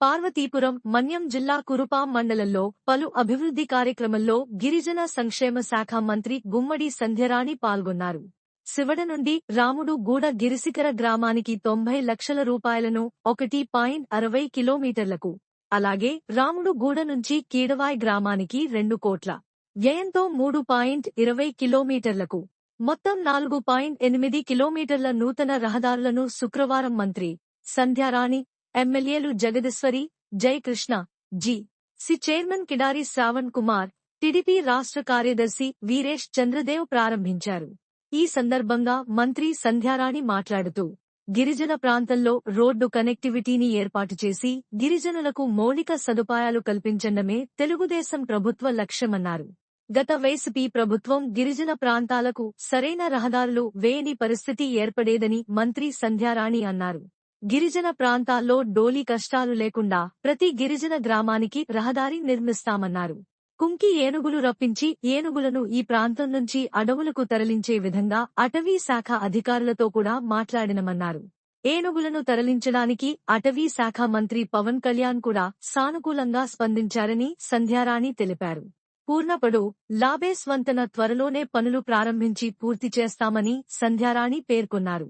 పార్వతీపురం మన్యం జిల్లా కురుపాం మండలంలో పలు అభివృద్ధి కార్యక్రమంలో గిరిజన సంక్షేమ శాఖ మంత్రి గుమ్మడి సంధ్యరాణి పాల్గొన్నారు. శివడ నుండి రాముడు గూడ గిరిశిఖర గ్రామానికి తొంభై లక్షల రూపాయలను ఒకటి పాయింట్ అరవై కిలోమీటర్లకు అలాగే రాముడు గూడ నుంచి కీడవాయ్ గ్రామానికి రెండు కోట్ల వ్యయంతో మూడు పాయింట్ ఇరవై కిలోమీటర్లకు మొత్తం నాలుగు పాయింట్ ఎనిమిది కిలోమీటర్ల నూతన రహదారులను శుక్రవారం మంత్రి సంధ్యారాణి ఎమ్మెల్యేలు Jagadeeswari Jayakrishna G. C. Chairman Kidari Sravan Kumar TDP రాష్ట్ర కార్యదర్శి వీరేష్ చంద్రదేవ్ ప్రారంభించారు. ఈ సందర్భంగా మంత్రి సంధ్యారాణి మాట్లాడుతూ గిరిజన ప్రాంతంలో రోడ్డు కనెక్టివిటీని ఏర్పాటు చేసి గిరిజనులకు మౌలిక సదుపాయాలు కల్పించడమే తెలుగుదేశం ప్రభుత్వ లక్ష్యమన్నారు. గత వైసీపీ ప్రభుత్వం గిరిజన ప్రాంతాలకు సరైన రహదారులు వేయని పరిస్థితి ఏర్పడేదని మంత్రి సంధ్యారాణి అన్నారు. గిరిజన ప్రాంతాల్లో డోలీ కష్టాలు లేకుండా ప్రతి గిరిజన గ్రామానికి రహదారి నిర్మిస్తామన్నారు. కుంకి ఏనుగులు రప్పించి ఏనుగులను ఈ ప్రాంతం నుంచి అడవులకు తరలించే విధంగా అటవీ శాఖ అధికారులతో కూడా మాట్లాడినమన్నారు. ఏనుగులను తరలించడానికి అటవీ శాఖ మంత్రి పవన్ కళ్యాణ్ కూడా సానుకూలంగా స్పందించారని సంధ్యారాణి తెలిపారు. పూర్ణపడు లాబేస్ వంతన త్వరలోనే పనులు ప్రారంభించి పూర్తి చేస్తామని సంధ్యారాణి పేర్కొన్నారు.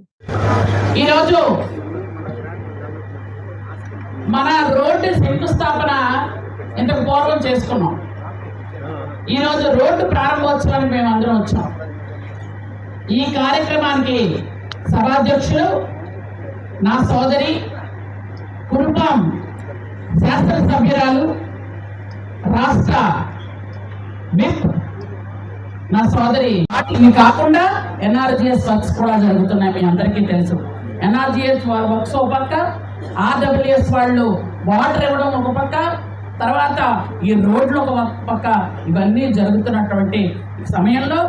ఈరోజు మన రోడ్డు శంకుస్థాపన ఇంతకు పూర్వం చేసుకున్నాం. ఈరోజు రోడ్డు ప్రారంభోత్సవానికి మేము అందరం వచ్చాం. ఈ కార్యక్రమానికి సభాధ్యక్షులు నా సోదరి కుటుంబం శాస్త్ర సభ్యురాలు రాష్ట్ర విప్ నా సోదరి ఇవి కాకుండా ఎన్ఆర్జిఎస్ వర్క్స్ కూడా జరుగుతున్నాయి మీ అందరికీ తెలుసు. ఎన్ఆర్జిఎస్ వర్క్స్ ఒక పక్క ఆర్డబ్ల్యూఎస్ వాళ్ళు వాటర్ ఇవ్వడం ఒక పక్క తర్వాత ఈ రోడ్లు ఒక పక్క. ఇవన్నీ జరుగుతున్నటువంటి సమయంలో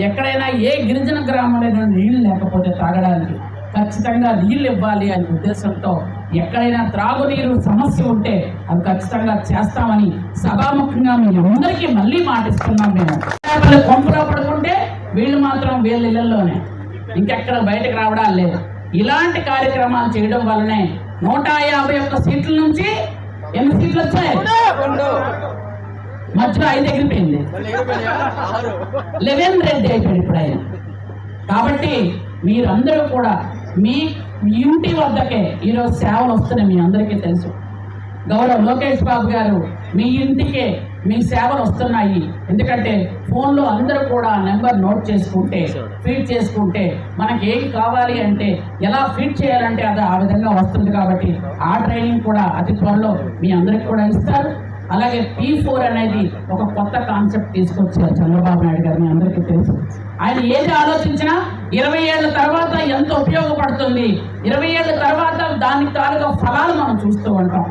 ఎక్కడైనా ఏ గిరిజన గ్రామంలో నీళ్ళు లేకపోతే తాగడానికి ఖచ్చితంగా నీళ్ళు ఇవ్వాలి అనే ఉద్దేశంతో ఎక్కడైనా త్రాగునీరు సమస్య ఉంటే అది ఖచ్చితంగా చేస్తామని సభాముఖంగా మీ అందరికీ మళ్ళీ మాటిస్తున్నాం మేము. వాళ్ళు కొంపలో పడుకుంటే వీళ్ళు మాత్రం వీళ్ళ ఇళ్ళలోనే. ఇంకెక్కడ బయటకు రావడాలు లేదు ఇలాంటి కార్యక్రమాలు చేయడం వల్లనే నూట యాభై ఒక్క సీట్ల నుంచి ఎన్ని సీట్లు వచ్చాయి? మధ్యలో ఐదు ఎగిరిపోయింది. లెవెన్ రెడ్డి అయిపోయాడు ఇప్పుడు ఆయన. కాబట్టి మీరందరూ కూడా మీ ఇంటి వద్దకే ఈరోజు సేవలు వస్తున్నాయి మీ అందరికీ తెలుసు. గౌరవ్ లోకేష్ బాబు గారు మీ ఇంటికే మీ సేవలు వస్తున్నాయి. ఎందుకంటే ఫోన్లో అందరూ కూడా నెంబర్ నోట్ చేసుకుంటే ఫీడ్ చేసుకుంటే మనకి ఏం కావాలి అంటే ఎలా ఫీడ్ చేయాలంటే అది ఆ విధంగా వస్తుంది కాబట్టి ఆ ట్రైనింగ్ కూడా అతి త్వరలో మీ అందరికి కూడా ఇస్తారు. అలాగే పీ ఫోర్ అనేది ఒక కొత్త కాన్సెప్ట్ తీసుకొచ్చారు చంద్రబాబు నాయుడు గారు మీ అందరికీ తెలుసు. ఆయన ఏది ఆలోచించినా ఇరవై ఏళ్ళ తర్వాత ఎంత ఉపయోగపడుతుంది? ఇరవై ఏళ్ళ తర్వాత దానికి తాలూకా ఫలాలు మనం చూస్తూ ఉంటాం.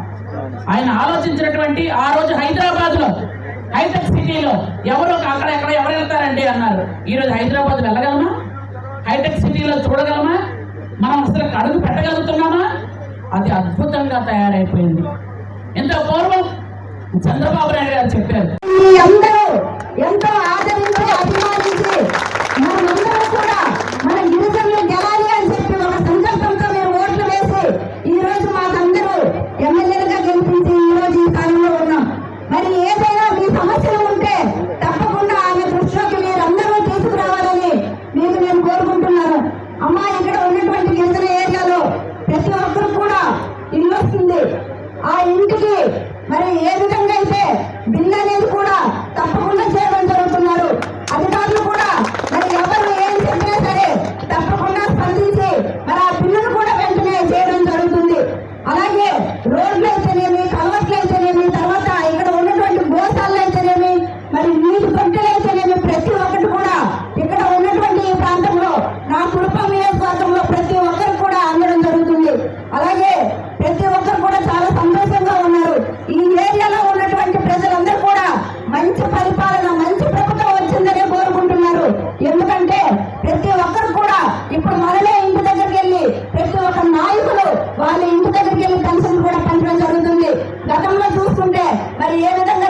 ఆయన ఆలోచించినటువంటి ఆ రోజు హైదరాబాద్లో హైటెక్ సిటీలో ఎవరు అక్కడ ఎక్కడ ఎవరు వెళ్తారండి అన్నారు. ఈ రోజు హైదరాబాద్ వెళ్ళగలమా? హైటెక్ సిటీలో చూడగలమా? మనం అసలు అడుగు పెట్టగలుగుతున్నామా? అది అద్భుతంగా తయారైపోయింది. ఎంత పూర్వం చంద్రబాబు నాయుడు గారు చెప్పారు. 네, 민나는 మరి ఏ విధంగా